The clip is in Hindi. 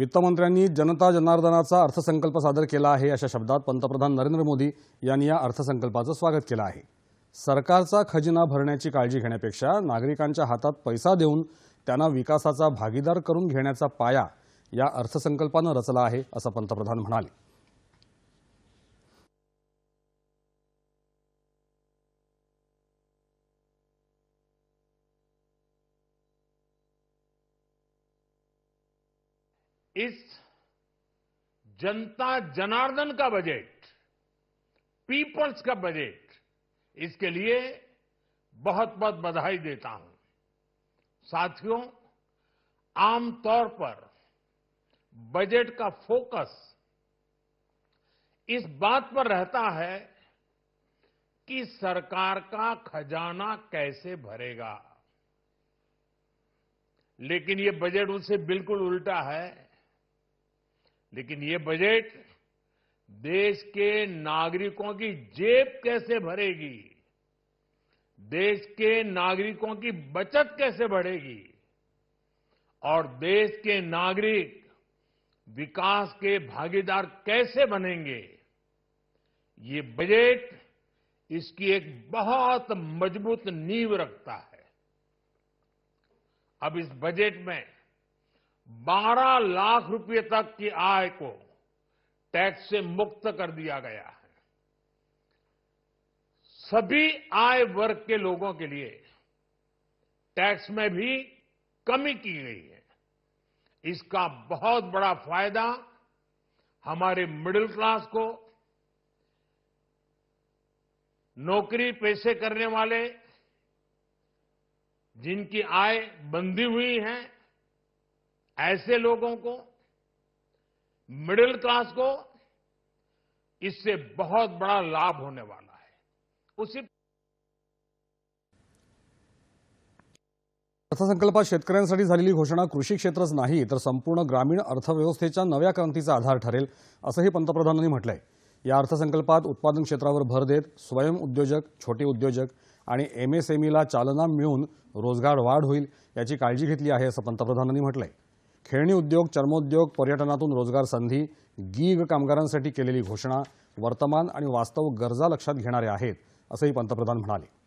वित्तमंत्र्यांनी जनता जनार्दनाचा अर्थसंकल्प सादर केला आहे अशा शब्दात पंतप्रधान नरेंद्र मोदी यांनी या अर्थसंकल्पाचं स्वागत केलं आहे. सरकारचा खजिना भरण्याची काळजी घेण्यापेक्षा नागरिकांच्या हातात पैसा देऊन त्यांना विकासाचा भागीदार करून घेण्याचा पाया या अर्थसंकल्पानं रचला आहे असं पंतप्रधान म्हणाले. इस जनता जनार्दन का बजट, पीपल्स का बजट, इसके लिए बहुत बहुत बधाई देता हूँ। साथियों आमतौर पर बजट का फोकस इस बात पर रहता है कि सरकार का खजाना कैसे भरेगा। लेकिन ये बजट उससे बिल्कुल उल्टा है। लेकिन ये बजट देश के नागरिकों की जेब कैसे भरेगी? देश के नागरिकों की बचत कैसे बढ़ेगी? और देश के नागरिक विकास के भागीदार कैसे बनेंगे? ये बजट इसकी एक बहुत मज़बूत नींव रखता है। अब इस बजट में 12 लाख रुपए तक की आय को टैक्स से मुक्त कर दिया गया है। सभी आय वर्ग के लोगों के लिए टैक्स में भी कमी की गई है। इसका बहुत बड़ा फ़ायदा हमारे मिडिल क्लास को, नौकरी पेशे करने वाले जिनकी आय बंधी हुई है ऐसे लोगों को मिडिल क्लास को इससे बहुत बड़ा लाभ होने वाला है। उसी अर्थसंकल्पात शेतकऱ्यांसाठी झालेली घोषणा कृषी क्षेत्रच नाही तर संपूर्ण ग्रामीण अर्थव्यवस्थेच्या नव्या क्रांतीचा आधार ठरेल असंही पंतप्रधानांनी म्हटलंय. या अर्थसंकल्पात उत्पादन क्षेत्रावर भर देत स्वयंउद्योजक छोटे उद्योजक आणि एमएसएमईला चालना मिळून रोजगार वाढ होईल याची काळजी घेतली आहे असं पंतप्रधानांनी म्हटलंय. खेळणी उद्योग चर्मोद्योग पर्यटनातून रोजगार संधी गीग कामगारांसाठी केलेली घोषणा वर्तमान आणि वास्तव गरजा लक्षात घेणाऱ्या आहेत असंही पंतप्रधान म्हणाले.